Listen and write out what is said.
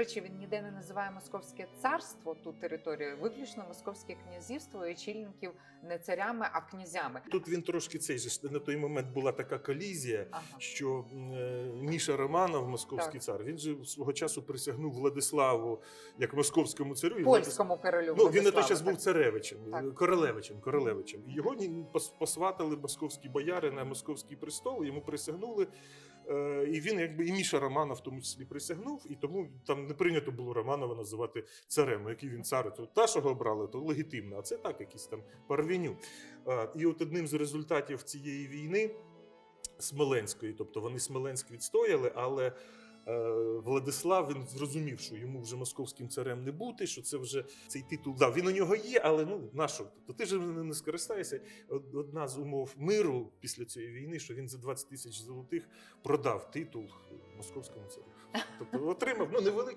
речі, він ніде не називає Московське царство ту територію, виключно Московське князівство і очільників не царями, а князями. Тут він трошки цей же на той момент була така колізія. Ага. Що е, Міша Романов, московський Так. цар, він же свого часу присягнув Владиславу як московському царю. Польському королю. Ну, він на той час був царевичем, Так. королевичем, королевичем. Його посватали московські бояри на московський престол, йому присягнули. Е, І він, якби і Міша Романов в тому числі присягнув, і тому там не прийнято було Романова називати царем. Який він цар, то та, що обрали, то легітимно, а це так, якийсь там парвеню. Е, І от одним з результатів цієї війни Смоленської, тобто вони Смоленськ відстояли, але Владислав він зрозумів, що йому вже московським царем не бути, що це вже цей титул. Да, він у нього є, але ну на що? Тобто ти ж не скористаєшся. Одна з умов миру після цієї війни, що він за 20 тисяч золотих продав титул московському царю. Тобто отримав ну невеликий.